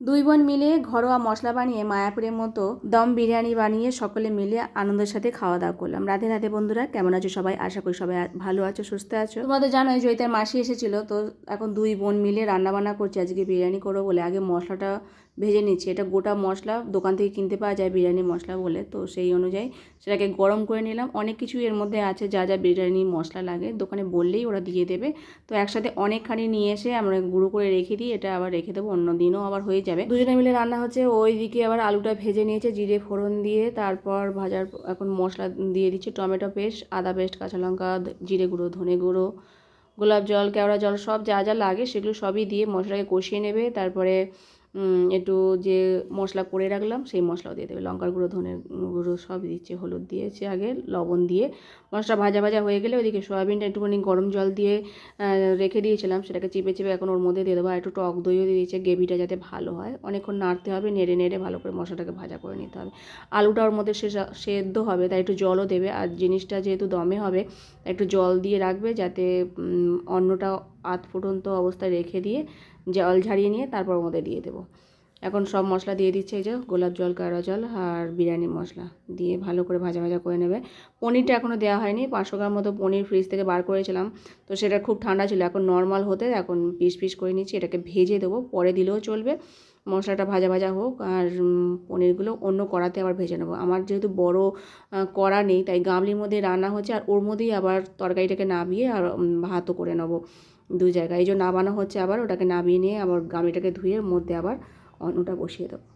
দুই বোন মিলে ঘরোয়া মশলা বানিয়ে মায়াপুরের মতো দম বিরিয়ানি বানিয়ে সকলে মিলে আনন্দের সাথে খাওয়া দাওয়া করলাম। রাধে রাধে বন্ধুরা, কেমন আছো সবাই? আশা করি সবাই ভালো আছো, সুস্থ আছো। তোমাদের জানোই জয়িতার মাসি এসেছিল, তো এখন দুই বোন মিলে রান্নাবান্না করছি, আজকে বিরিয়ানি করব বলে। আগে মশলাটা ভেজে নিচ্ছি। এটা গোটা মশলা দোকান থেকে কিনতে পাওয়া যায় বিরিয়ানি মশলা বলে। তো সেই অনুযায়ী সেটাকে গরম করে নিলাম। অনেক কিছুই এর মধ্যে আছে, যা যা বিরিয়ানি মশলা লাগে। দোকানে বললেই ওরা দিয়ে দেবে। তো একসাথে অনেকখানি নিয়ে এসে আমরা গুঁড়ো করে রেখে দিই। এটা আবার রেখে দেবো, অন্য দিনও আবার হয়ে যাবে। দুজনে মিলে রান্না হচ্ছে। ওই দিকে আবার আলুটা ভেজে নিয়েছে, জিরে ফোড়ন দিয়ে। তারপর ভাজার এখন মশলা দিয়ে দিচ্ছে টমেটো পেস্ট, আদা পেস্ট, কাঁচা লঙ্কা, জিরে গুঁড়ো, ধনে গুঁড়ো, গোলাপ জল, কেওড়া জল, সব যা যা লাগে সেগুলো সবই দিয়ে মশলাকে কষিয়ে নেবে। তারপরে একটু যে মশলা করে রাখলাম, সেই মশলাও দিয়ে দেবে। লঙ্কার গুঁড়ো, ধনে গুঁড়ো সব দিচ্ছে, হলুদ দিয়েছে আগে, লবণ দিয়ে। মশলা ভাজা ভাজা হয়ে গেলে ওইদিকে সয়াবিনটা একটুখানি গরম জল দিয়ে রেখে দিয়েছিলাম, সেটাকে চিপে চিপে এখন ওর মধ্যে দিয়ে দেবো। আর একটু টক দইও দিয়ে দিয়েছে, গ্রেভিটা যাতে ভালো হয়। অনেকক্ষণ নাড়তে হবে, নেড়ে নেড়ে ভালো করে মশলাটাকে ভাজা করে নিতে হবে। আলুটা ওর মধ্যে সেদ্ধ হবে, তাই একটু জলও দেবে। আর জিনিসটা যেহেতু দমে হবে, একটু জল দিয়ে রাখবে যাতে অন্নটা আধ ফুটন্ত অবস্থায় রেখে দিয়ে জল ঝারিয়ে নিয়ে তারপর মধ্যে দিয়ে দেবো। এখন সব মশলা দিয়ে দিচ্ছে এই যে গোলাপ জল কারা জল আর বিরিয়ানি মশলা দিয়ে ভালো করে ভাজা ভাজা করে নেবে। পনিরটা এখনও দেওয়া হয়নি, পাঁচশো গ্রাম মতো পনির ফ্রিজ থেকে বার করেছিলাম। তো সেটা খুব ঠান্ডা ছিল, এখন নর্মাল হতে এখন পিস পিস করে নিচ্ছি, এটাকে ভেজে দেবো, পরে দিলেও চলবে। মশলাটা ভাজা ভাজা হোক আর পনিরগুলো অন্য কড়াতে আবার ভেজে নেব। আমার যেহেতু বড় কড়া নেই, তাই গামলির মধ্যে রান্না হচ্ছে আর ওর মধ্যেই আবার তরকারিটাকে নামিয়ে আর ভাতও করে নেব। দুই জায়গায়। এই যে নামানো হচ্ছে আবার, ওটাকে নামিয়ে নিয়ে আবার গামিটাকে ধুয়ে মধ্যে আবার অন্নটা বসিয়ে দেবো।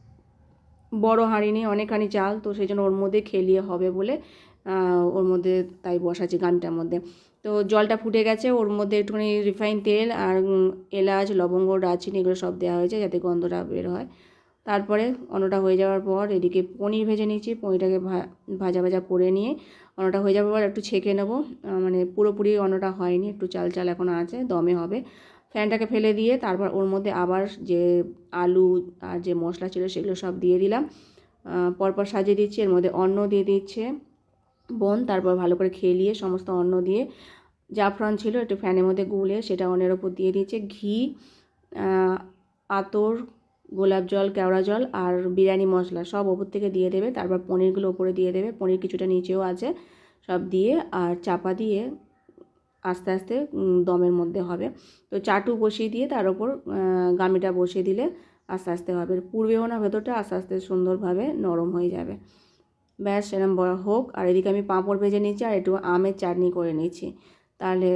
বড় হাঁড়ি নেই অনেকখানি চাল, তো সেই জন্য ওর মধ্যে খেলিয়ে হবে বলে ওর মধ্যে তাই বসাচ্ছি গানটার মধ্যে। তো জলটা ফুটে গেছে, ওর মধ্যে একটুখানি রিফাইন তেল আর এলাচ, লবঙ্গ, দারচিনি এগুলো সব দেওয়া হয়েছে যাতে গন্ধটা বের হয়। তারপরে অন্নটা হয়ে যাওয়ার পর এদিকে পনির ভেজে নিচ্ছি পনিরটাকে ভাজা ভাজা করে নিয়ে অন্নটা হয়ে যাওয়ার পর একটু ছেঁকে নেব। মানে পুরোপুরি অন্নটা হয়নি, একটু চাল চাল এখনও আছে, দমে হবে। ফ্যানটাকে ফেলে দিয়ে তারপর ওর মধ্যে আবার যে আলু আর যে মশলা ছিল সেগুলো সব দিয়ে দিলাম। পরপর সাজিয়ে দিচ্ছি, এর মধ্যে অন্ন দিয়ে দিচ্ছে বোন, তারপর ভালো করে খেলিয়ে সমস্ত অন্ন দিয়ে জাফরান ছিল, একটু ফ্যানের মধ্যে গুলে সেটা অন্যের ওপর দিয়ে দিচ্ছে ঘি আতর গোলাপ জল, কেওড়া জল আর বিরিয়ানি মশলা সব ওপর থেকে দিয়ে দেবে। তারপর পনিরগুলো ওপরে দিয়ে দেবে। পনির কিছুটা নিচেও আছে সব দিয়ে আর চাপা দিয়ে আস্তে আস্তে দমের মধ্যে হবে। তো চাটু বসিয়ে দিয়ে তার ওপর গামিটা বসিয়ে দিলে আস্তে আস্তে হবে। পূর্বেও না ভেতরটা, আস্তে আস্তে সুন্দরভাবে নরম হয়ে যাবে। ব্যাস সেরকম বড় হোক। আর এদিকে আমি পাঁপড় ভেজে নিচ্ছি আর একটু আমের চাটনি করে নিচ্ছি তাহলে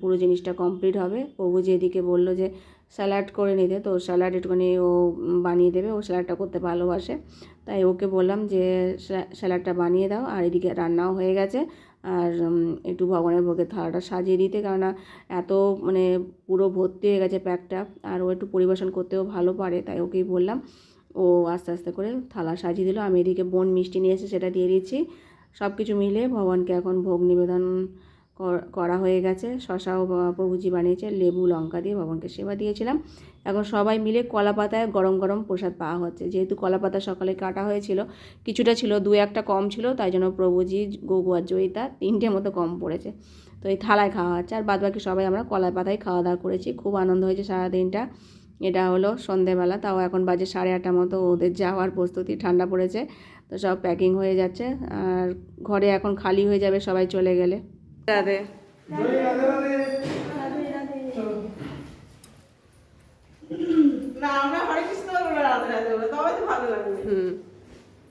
পুরো জিনিসটা কমপ্লিট হবে। প্রভু যে এদিকে বলল যে স্যালাড করে নিতে। তো স্যালাড একটুখানি ও বানিয়ে দেবে। ও স্যালাডটা করতে ভালোবাসে। তাই ওকে বললাম যে, স্যা- স্যালাডটা বানিয়ে দাও। আর এদিকে রান্নাও হয়ে গেছে। আর একটু ভগবানের ভোগের থালাটা সাজিয়ে দিতে। কেননা এত মানে পুরো ভর্তি হয়ে গেছে প্যাকটা। আর ও একটু পরিবেশন করতেও ভালো পারে। তাই ওকেই বললাম। ও আস্তে আস্তে করে থালা সাজিয়ে দিল। আমি এদিকে বোন মিষ্টি নিয়ে এসে সেটা দিয়ে দিচ্ছি। সব কিছু মিলে ভগবানকে এখন ভোগ নিবেদন কর- হয়ে গেছে। শশাও প্রভুজি বানিয়েছে, লেবু, লঙ্কা দিয়ে ভগবানকে সেবা দিয়েছিলাম। এখন সবাই মিলে কলা পাতায় গরম গরম প্রসাদ পাওয়া হচ্ছে। যেহেতু কলা পাতা সকালে কাটা হয়েছিল, কিছুটা ছিল, দু একটা কম ছিল, তাই জন্য প্রভুজি, গগু আর জয়িতা তিনটে মতো কম পড়েছে। তো এই থালায় খাওয়া হচ্ছে। আর বাদবাকি সবাই আমরা কলা পাতায় খাওয়া দাওয়া করেছি। খুব আনন্দ হয়েছে সারাদিনটা। এটা হলো সন্ধেবেলা, তাও এখন বাজে সাড়ে আটটা মতো। ওদের যাওয়ার প্রস্তুতি, ঠান্ডা পড়েছে, তো সব প্যাকিং হয়ে যাচ্ছে। আর ঘরে এখন খালি হয়ে যাবে সবাই চলে গেলে। রাধে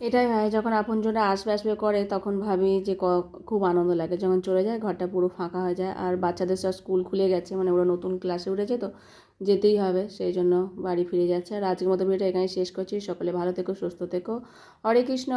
এটাই হয়, যখন আপনজনরা আসবে আসবে করে, তখন ভাবি যে খুব আনন্দ লাগে। যখন চলে যায়, ঘরটা পুরো ফাঁকা হয়ে যায়। আর বাচ্চাদের সব স্কুল খুলে গেছে মানে ওরা নতুন ক্লাসে উঠেছে তো, যেতেই হবে। সেই জন্য বাড়ি ফিরে যাচ্ছে। আর আজকের মতো ভিডিওটা এখানে শেষ করছি। সকলে ভালো থেকো, সুস্থ থেকো। হরে কৃষ্ণ।